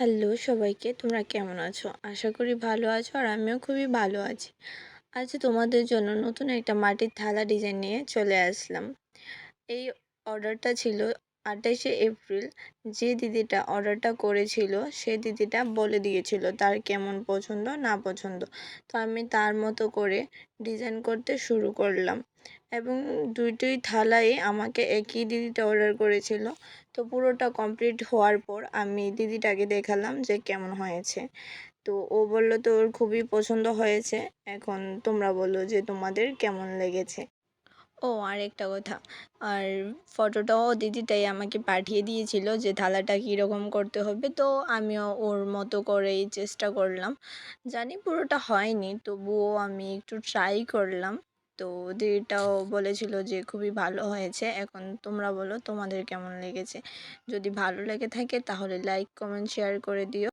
Hello সবাইকে, তোমরা কেমন আছো? আশা করি ভালো আছো আর আমিও খুবই ভালো আছি। আজ তোমাদের জন্য নতুন একটা মাটির থালা ডিজাইন নিয়ে চলে আসলাম। এই অর্ডারটা ছিল আঠাশে এপ্রিল যে দিদিটা অর্ডারটা করেছিল, সে দিদিটা বলে দিয়েছিল তার কেমন পছন্দ, না পছন্দ। তো আমি তার মতো করে ডিজাইন করতে শুরু করলাম এবং দুইটি থালাই আমাকে একই দিদিটা অর্ডার করেছিল। তো পুরোটা কমপ্লিট হওয়ার পর আমি দিদিটাকে দেখালাম যে কেমন হয়েছে। তো ও বলল তো ওর খুবই পছন্দ হয়েছে। এখন তোমরা বলো যে তোমাদের কেমন লেগেছে? ও আর একটা কথা। আর ফটোটাও দিদিটাই আমাকে পাঠিয়ে দিয়েছিল যে থালাটা কীরকম করতে হবে, তো আমিও ওর মতো করেই চেষ্টা করলাম। জানি পুরোটা হয়নি, তবুও আমি একটু ট্রাই করলাম। তো দিদিটাও বলেছিল যে খুবই ভালো হয়েছে। এখন তোমরা বলো তোমাদের কেমন লেগেছে। যদি ভালো লেগে থাকে তাহলে লাইক কমেন্ট শেয়ার করে দিও।